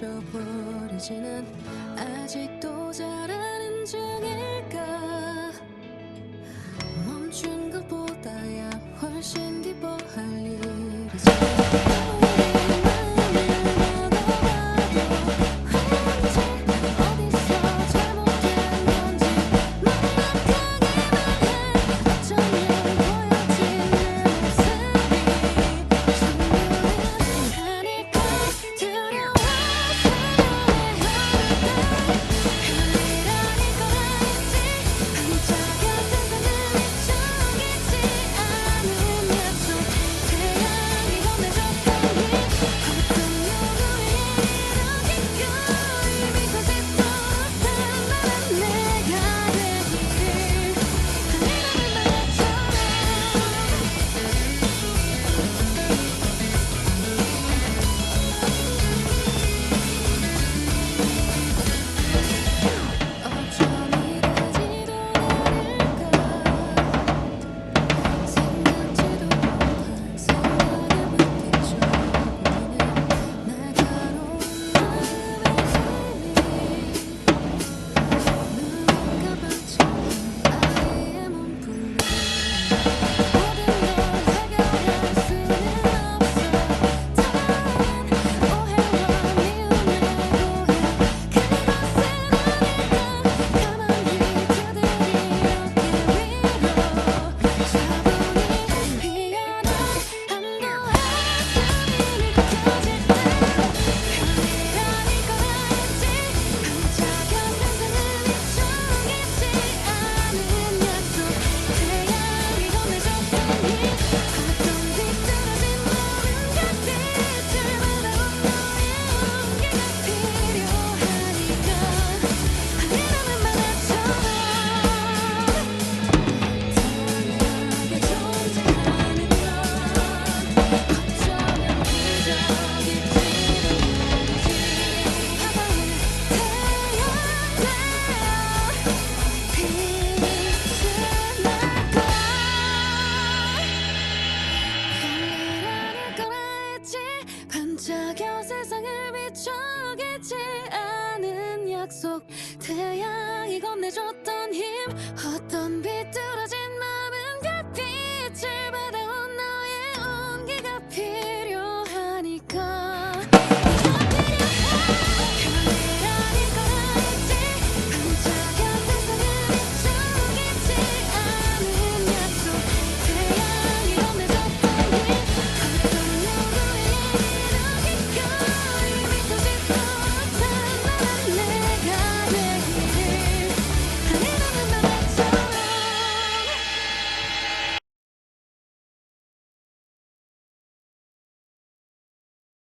잊혀버리지는 아직도 잘하는 중일까? 멈춘 것보다야 훨씬 기뻐할 약속. 태양이 건네줬던 힘 어떤